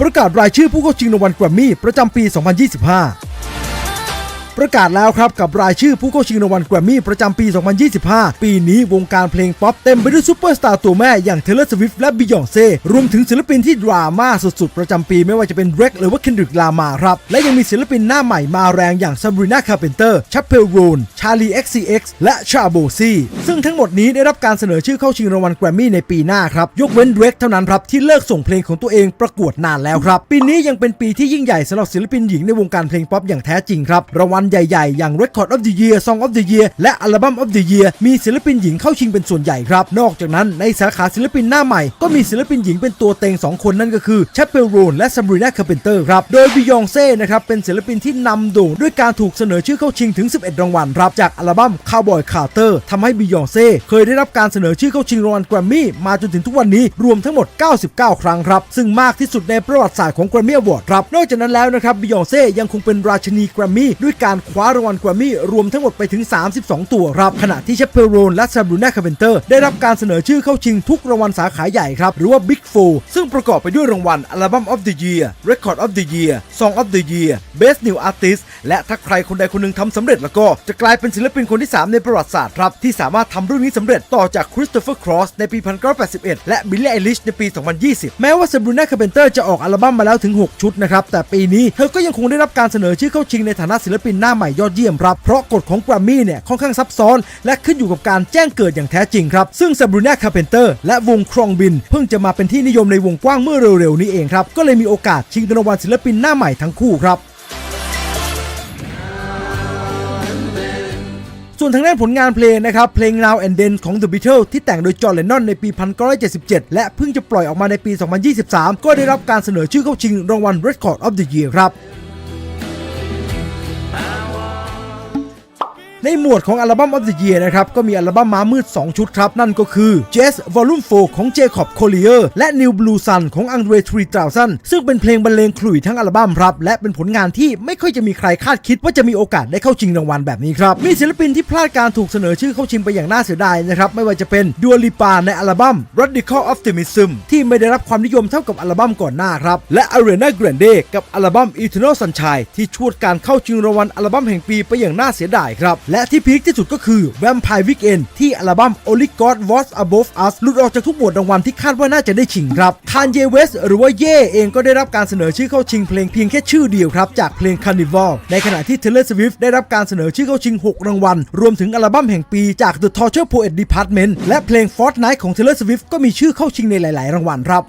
ประกาศรายชื่อผู้เข้าชิงรางวัลแกรมมี่ประจำปี 2025 ประกาศแล้วครับกับรายชื่อผู้เข้าชิงรางวัลแกรมมี่ประจำปี 2025 ปีนี้วงการเพลงป๊อปเต็มไปด้วยซูเปอร์สตาร์ตัวแม่อย่างเทเลสวิฟและบิยองเซ่รวมถึงศิลปินที่ดราม่าสุดๆ ประจำปีไม่ว่าจะเป็นเร k หรือว่าเคนดริกลามาครับและยังมีศิลปินหน้าใหม่มาแรงอย่างซาบรีนาคาร์เพนเตอร์ชัปเปลโรนชาลี XCX และชาโบซีซึ่งทั้งหมดนี้ได้รับการเสนอชื่อเข้าชิงรางวัลแกรมมี่ในปีหน้าครับยกเว้นเร k เท่านั้นครับที่เลิกส่งเพลงของตัวเองประกวดนานแล้วครับปีนี้ยังเป็นปีที่ยิ่งใหญ่สำหรับศิลปินหญิงในวงการเพลงป๊อปอย่างแท้จริงครับรางวัลใหญ่ๆ อย่าง Record of the Year Song of the Year และ Album of the Year มีศิลปินหญิงเข้าชิงเป็นส่วนใหญ่ครับ นอกจากนั้นในสาขาศิลปินหน้าใหม่ ก็มีศิลปินหญิงเป็นตัวเต็ง 2 คนนั่นก็คือชัปเปลโรนและซาบรีนาคาร์เพนเตอร์ครับ โดยบิยองเซ่นะครับเป็นศิลปินที่นำโด่งด้วยการถูกเสนอชื่อเข้าชิงถึง 11 รางวัลครับจากอัลบั้ม Cowboy Carter ทำให้บิยองเซ่เคยได้รับการเสนอชื่อเข้าชิงรางวัลแกรมมี่มาจนถึงทุกวันนี้รวมทั้งหมด 99 ครั้งครับ ซึ่งมากที่สุดในประวัติศาสตร์ของ Grammy Award ครับนอกจากนั้นแล้วนะครับบิยองเซ่ยังคงเป็นราชินีแกรมมี่ด้วยการการคว้ารางวัลแกรมมี่รวมทั้งหมดไปถึง 32 ตัวครับ ขณะที่เชปเปอร์โรนและซาบรูน่าคาเพนเตอร์ได้รับการเสนอชื่อเข้าชิงทุกรางวัลสาขาใหญ่ครับ หรือว่า Big Four ซึ่งประกอบไปด้วยรางวัล Album of the Year Record of the Year Song of the Year Best New Artist และถ้าใครคนใดคนหนึ่งทำสำเร็จแล้วก็จะกลายเป็นศิลปินคนที่ 3 ในประวัติศาสตร์ครับ ที่สามารถทำเรื่องนี้สำเร็จต่อจากคริสโตเฟอร์ครอสในปี 1981 และบิลลี่ไอลิชในปี 2020 แม้ว่าซาบรูน่าคาเพนเตอร์จะออกอัลบั้มมาแล้วถึง 6 ชุดนะครับแต่ปีนี้เธอก็ยังคงได้รับการเสนอชื่อเข้าชิงในฐานะศิลปินน้าใหม่ยอดเยี่ยมครับเพราะกฎของแกรมมี่เนี่ยค่อนข้างซับซ้อน และขึ้นอยู่กับการแจ้งเกิดอย่างแท้จริงครับซึ่งซาบรูน่าคาร์เพนเตอร์และวงครองบิน เพิ่งจะมาเป็นที่นิยมในวงกว้างเมื่อเร็วๆนี้เองครับก็เลยมีโอกาสชิงรางวัลศิลปินหน้าใหม่ทั้งคู่ครับส่วนทางด้านผลงานเพลงนะครับ เพลง Now and Then ของ The Beatles ที่แต่งโดยจอห์นเลนนอนในปี 1977 และเพิ่งจะปล่อยออกมาในปี 2023 ก็ได้รับการเสนอชื่อเข้าชิงรางวัล Record of the Year ครับ ในหมวดของอัลบั้ม of the Year นะครับ ก็มีอัลบั้มม้ามืด 2 ชุดครับ นั่นก็คือ Jazz Volume 4 ของ Jacob Collier และ New Blue Sun ของ Andre 3000 ซึ่งเป็นเพลงบรรเลงขลุ่ยทั้งอัลบั้มครับ และเป็นผลงานที่ไม่ค่อยจะมีใครคาดคิดว่าจะมีโอกาสได้เข้าชิงรางวัลแบบนี้ครับ มีศิลปินที่พลาดการถูกเสนอชื่อเข้าชิงไปอย่างน่าเสียดายนะครับ ไม่ว่าจะเป็นดัวลิปาในอัลบั้ม Radical Optimism ที่ไม่ได้รับความนิยมเท่ากับอัลบั้มก่อนหน้าครับ และ Ariana Grande กับอัลบั้ม Eternal Sunshine ที่ชวดการเข้าชิงรางวัลอัลบั้มแห่งปีไปอย่างน่าเสียดายครับและที่พีคที่สุดก็คือ Vampire Weekend ที่อัลบั้ม Only God Was Above Us หลุดออกจากทุกหมวดรางวัลที่คาดว่าน่าจะได้ชิงครับ Kanye West หรือว่าเย่เองก็ได้รับการเสนอชื่อเข้าชิงเพลงเพียงแค่ชื่อเดียวครับ จากเพลง Carnival ในขณะที่ Taylor Swift ได้รับการเสนอชื่อเข้าชิง 6 รางวัล รวมถึงอัลบั้มแห่งปีจาก The Torture Poet Department และเพลง Fortnite ของ Taylor Swift ก็มีชื่อเข้าชิงในหลาย ๆ รางวัลครับ